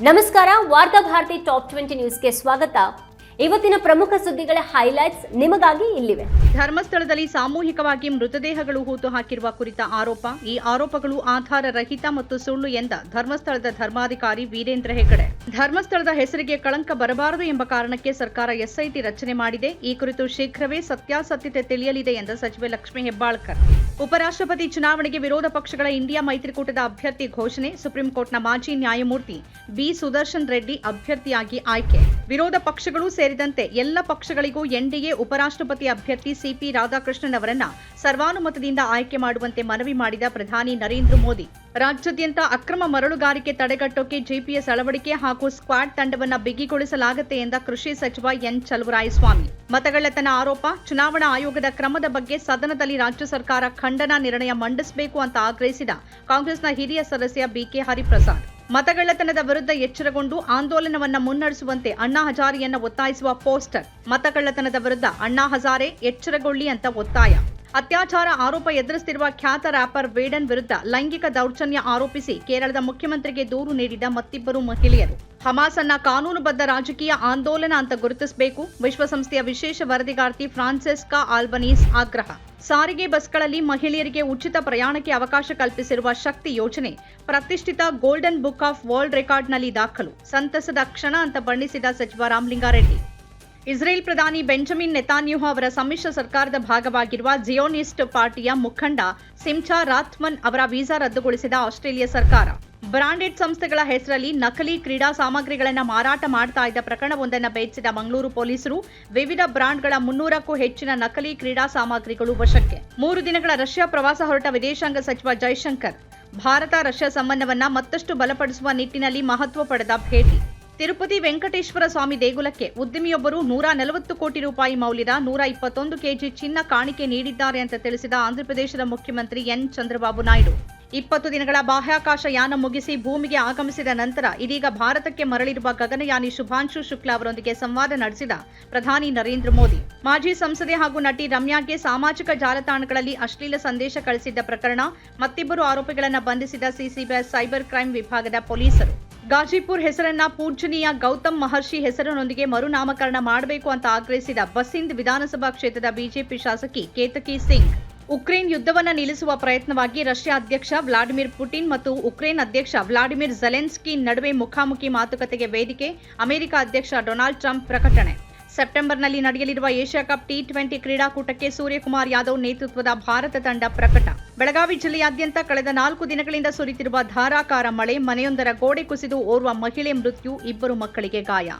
ನಮಸ್ಕಾರ ವಾರ್ತಾ Bharati top twenty ನ್ಯೂಸ್ಗೆ ಸ್ವಾಗತ ಇವತ್ತಿನ ಪ್ರಮುಖ ಸುದ್ದಿಗಳ ಹೈಲೈಟ್ಸ್ ನಿಮಗಾಗಿ ಇಲ್ಲಿವೆ. ಧರ್ಮಸ್ಥಳದಲ್ಲಿ ಸಾಮೂಹಿಕವಾಗಿ ಮೃತದೇಹಗಳು ಹೂತು ಹಾಕಿರುವ ಕುರಿತ ಆರೋಪ. ಈ ಆರೋಪಗಳು ಆಧಾರ ರಹಿತ ಮತ್ತು ಸುಳ್ಳು ಎಂದ ಧರ್ಮಸ್ಥಳದ ಧರ್ಮಾಧಿಕಾರಿ ವೀರೇಂದ್ರ ಹೆಗಡೆ. ಧರ್ಮಸ್ಥಳದ ಹೆಸರಿಗೆ ಕಳಂಕ ಬರಬಾರದು ಎಂಬ ಕಾರಣಕ್ಕೆ ಸರ್ಕಾರ ಎಸ್ಐಟಿ ರಚನೆ ಮಾಡಿದೆ. ಈ ಕುರಿತು ಶೀಘ್ರವೇ ಸತ್ಯಾಸತ್ಯತೆ ತಿಳಿಯಲಿದೆ ಎಂದ ಸಚಿವೆ ಲಕ್ಷ್ಮೀ ಹೆಬ್ಬಾಳ್ಕರ್. ಉಪರಾಷ್ಟ್ರಪತಿ ಚುನಾವಣೆಗೆ ವಿರೋಧ ಪಕ್ಷಗಳ ಇಂಡಿಯಾ ಮೈತ್ರಿಕೂಟದ ಅಭ್ಯರ್ಥಿ ಘೋಷಣೆ, ಸುಪ್ರೀಂ ಕೋರ್ಟ್ನ ಮಾಜಿ ನ್ಯಾಯಮೂರ್ತಿ ಬಿ. ಸುದರ್ಶನ್ ರೆಡ್ಡಿ ಅಭ್ಯರ್ಥಿಯಾಗಿ ಆಯ್ಕೆ. ವಿರೋಧ ಪಕ್ಷಗಳು ಸೇರಿದಂತೆ ಎಲ್ಲ ಪಕ್ಷಗಳಿಗೂ ಎನ್ಡಿಎ ಉಪರಾಷ್ಟ್ರಪತಿ ಅಭ್ಯರ್ಥಿ ಸಿಪಿ ರಾಧಾಕೃಷ್ಣನ್ ಅವರನ್ನ ಸರ್ವಾನುಮತದಿಂದ ಆಯ್ಕೆ ಮಾಡುವಂತೆ ಮನವಿ ಮಾಡಿದ ಪ್ರಧಾನಿ ನರೇಂದ್ರ ಮೋದಿ. ರಾಜ್ಯಾದ್ಯಂತ ಅಕ್ರಮ ಮರಳುಗಾರಿಕೆ ತಡೆಗಟ್ಟೋಕೆ ಜಿಪಿಎಸ್ ಅಳವಡಿಕೆ ಹಾಗೂ ಸ್ಕ್ವಾಡ್ ತಂಡವನ್ನ ಬಿಗಿಗೊಳಿಸಲಾಗುತ್ತೆ ಎಂದ ಕೃಷಿ ಸಚಿವ ಎನ್ ಚಲುವರಾಯಸ್ವಾಮಿ. ಮತಗಳ್ಳತನ ಆರೋಪ, ಚುನಾವಣಾ ಆಯೋಗದ ಕ್ರಮದ ಬಗ್ಗೆ ಸದನದಲ್ಲಿ ರಾಜ್ಯ ಸರ್ಕಾರ ಖಂಡನಾ ನಿರ್ಣಯ ಮಂಡಿಸಬೇಕು ಅಂತ ಆಗ್ರಹಿಸಿದ ಕಾಂಗ್ರೆಸ್ನ ಹಿರಿಯ ಸದಸ್ಯ ಬಿಕೆ ಹರಿಪ್ರಸಾದ್. ಮತಗಳ್ಳತನದ ವಿರುದ್ಧ ಎಚ್ಚರಗೊಂಡು ಆಂದೋಲನವನ್ನು ಮುನ್ನಡೆಸುವಂತೆ ಅಣ್ಣಾ ಹಜಾರಿಯನ್ನ ಒತ್ತಾಯಿಸುವ ಪೋಸ್ಟರ್. ಮತಗಳ್ಳತನದ ವಿರುದ್ಧ ಅಣ್ಣಾ ಹಜಾರೆ ಎಚ್ಚರಗೊಳ್ಳಿ ಅಂತ ಒತ್ತಾಯ. ಅತ್ಯಾಚಾರ ಆರೋಪ ಎದುರಿಸುತ್ತಿರುವ ಖ್ಯಾತ ರ್ಯಾಪರ್ ವೇಡನ್ ವಿರುದ್ಧ ಲೈಂಗಿಕ ದೌರ್ಜನ್ಯ ಆರೋಪಿಸಿ ಕೇರಳದ ಮುಖ್ಯಮಂತ್ರಿಗೆ ದೂರು ನೀಡಿದ ಮತ್ತಿಬ್ಬರು ಮಹಿಳೆಯರು. ಹಮಾಸ್ ಅನ್ನ ಕಾನೂನುಬದ್ಧ ರಾಜಕೀಯ ಆಂದೋಲನ ಅಂತ ಗುರುತಿಸಬೇಕು, ವಿಶ್ವಸಂಸ್ಥೆಯ ವಿಶೇಷ ವರದಿಗಾರ್ತಿ ಫ್ರಾನ್ಸೆಸ್ಕಾ ಆಲ್ಬನೀಸ್ ಆಗ್ರಹ. ಸಾರಿಗೆ ಬಸ್ಗಳಲ್ಲಿ ಮಹಿಳೆಯರಿಗೆ ಉಚಿತ ಪ್ರಯಾಣಕ್ಕೆ ಅವಕಾಶ ಕಲ್ಪಿಸಿರುವ ಶಕ್ತಿ ಯೋಜನೆ, ಪ್ರತಿಷ್ಠಿತ ಗೋಲ್ಡನ್ ಬುಕ್ ಆಫ್ ವರ್ಲ್ಡ್ ರೆಕಾರ್ಡ್ನಲ್ಲಿ ದಾಖಲು, ಸಂತಸದ ಕ್ಷಣ ಅಂತ ಬಣ್ಣಿಸಿದ ಸಚಿವ ರಾಮಲಿಂಗಾರೆಡ್ಡಿ. ಇಸ್ರೇಲ್ ಪ್ರಧಾನಿ ಬೆಂಜಮಿನ್ ನೆತಾನ್ಯೂಹ ಅವರ ಸಮ್ಮಿಶ್ರ ಸರ್ಕಾರದ ಭಾಗವಾಗಿರುವ ಜಿಯೋನಿಸ್ಟ್ ಪಾರ್ಟಿಯ ಮುಖಂಡ ಸಿಮ್ಚಾ ರಾಥ್ಮನ್ ಅವರ ವೀಸಾ ರದ್ದುಗೊಳಿಸಿದ ಆಸ್ಟ್ರೇಲಿಯಾ ಸರ್ಕಾರ. ಬ್ರಾಂಡೆಡ್ ಸಂಸ್ಥೆಗಳ ಹೆಸರಲ್ಲಿ ನಕಲಿ ಕ್ರೀಡಾ ಸಾಮಗ್ರಿಗಳನ್ನು ಮಾರಾಟ ಮಾಡ್ತಾ ಇದ್ದ ಪ್ರಕರಣವೊಂದನ್ನು ಬೇಯಿಸಿದ ಮಂಗಳೂರು ಪೊಲೀಸರು ವಿವಿಧ ಬ್ರಾಂಡ್ಗಳ ಮುನ್ನೂರಕ್ಕೂ ಹೆಚ್ಚಿನ ನಕಲಿ ಕ್ರೀಡಾ ಸಾಮಗ್ರಿಗಳು ವಶಕ್ಕೆ. ಮೂರು ದಿನಗಳ ರಷ್ಯಾ ಪ್ರವಾಸ ಹೊರಟ ವಿದೇಶಾಂಗ ಸಚಿವ ಜೈಶಂಕರ್. ಭಾರತ ರಷ್ಯಾ ಸಂಬಂಧವನ್ನ ಮತ್ತಷ್ಟು ಬಲಪಡಿಸುವ ನಿಟ್ಟಿನಲ್ಲಿ ಮಹತ್ವ ಪಡೆದ ಭೇಟಿ. ತಿರುಪತಿ ವೆಂಕಟೇಶ್ವರ ಸ್ವಾಮಿ ದೇಗುಲಕ್ಕೆ ಉದ್ಯಮಿಯೊಬ್ಬರು ನೂರ ನಲವತ್ತು ಕೋಟಿ ರೂಪಾಯಿ ಮೌಲ್ಯದ ನೂರ ಇಪ್ಪತ್ತೊಂದು ಕೆಜಿ ಚಿನ್ನ ಕಾಣಿಕೆ ನೀಡಿದ್ದಾರೆ ಅಂತ ತಿಳಿಸಿದ ಆಂಧ್ರಪ್ರದೇಶದ ಮುಖ್ಯಮಂತ್ರಿ ಎನ್. ಚಂದ್ರಬಾಬು ನಾಯ್ಡು. ಇಪ್ಪತ್ತು ದಿನಗಳ ಬಾಹ್ಯಾಕಾಶ ಯಾನ ಮುಗಿಸಿ ಭೂಮಿಗೆ ಆಗಮಿಸಿದ ನಂತರ ಇದೀಗ ಭಾರತಕ್ಕೆ ಮರಳಿರುವ ಗಗನಯಾನಿ ಶುಭಾಂಶು ಶುಕ್ಲಾ ಅವರೊಂದಿಗೆ ಸಂವಾದ ನಡೆಸಿದ ಪ್ರಧಾನಿ ನರೇಂದ್ರ ಮೋದಿ. ಮಾಜಿ ಸಂಸದೆ ಹಾಗೂ ನಟಿ ರಮ್ಯಾಗೆ ಸಾಮಾಜಿಕ ಜಾಲತಾಣಗಳಲ್ಲಿ ಅಶ್ಲೀಲ ಸಂದೇಶ ಕಳಿಸಿದ್ದ ಪ್ರಕರಣ, ಮತ್ತಿಬ್ಬರು ಆರೋಪಿಗಳನ್ನು ಬಂಧಿಸಿದ ಸಿಸಿಬಿಐ ಸೈಬರ್ ಕ್ರೈಂ ವಿಭಾಗದ ಪೊಲೀಸರು. ಗಾಜಿಪುರ್ ಹೆಸರನ್ನ ಪೂಜ್ಯನೀಯ ಗೌತಮ್ ಮಹರ್ಷಿ ಹೆಸರಿನೊಂದಿಗೆ ಮರುನಾಮಕರಣ ಮಾಡಬೇಕು ಅಂತ ಆಗ್ರಹಿಸಿದ ಬಸಿಂದ್ ವಿಧಾನಸಭಾ ಕ್ಷೇತ್ರದ ಬಿಜೆಪಿ ಶಾಸಕಿ ಕೇತಕಿ ಸಿಂಗ್. ಉಕ್ರೇನ್ ಯುದ್ಧವನ್ನು ನಿಲ್ಲಿಸುವ ಪ್ರಯತ್ನವಾಗಿ ರಷ್ಯಾ ಅಧ್ಯಕ್ಷ ವ್ಲಾಡಿಮಿರ್ ಪುಟಿನ್ ಮತ್ತು ಉಕ್ರೇನ್ ಅಧ್ಯಕ್ಷ ವ್ಲಾಡಿಮಿರ್ ಜೆಲೆನ್ಸ್ಕಿ ನಡುವೆ ಮುಖಾಮುಖಿ ಮಾತುಕತೆಗೆ ವೇದಿಕೆ, ಅಮೆರಿಕ ಅಧ್ಯಕ್ಷ ಡೊನಾಲ್ಡ್ ಟ್ರಂಪ್ ಪ್ರಕಟಣೆ. ಸೆಪ್ಟೆಂಬರ್ನಲ್ಲಿ ನಡೆಯಲಿರುವ ಏಷ್ಯಾ ಕಪ್ ಟಿ ಟ್ವೆಂಟಿ ಕ್ರೀಡಾಕೂಟಕ್ಕೆ ಸೂರ್ಯಕುಮಾರ್ ಯಾದವ್ ನೇತೃತ್ವದ ಭಾರತ ತಂಡ ಪ್ರಕಟ. ಬೆಳಗಾವಿ ಜಿಲ್ಲೆಯಾದ್ಯಂತ ಕಳೆದ ನಾಲ್ಕು ದಿನಗಳಿಂದ ಸುರಿತಿರುವ ಧಾರಾಕಾರ ಮಳೆ, ಮನೆಯೊಂದರ ಗೋಡೆ ಕುಸಿದು ಓರ್ವ ಮಹಿಳೆ ಮೃತ್ಯು, ಇಬ್ಬರು ಮಕ್ಕಳಿಗೆ ಗಾಯ.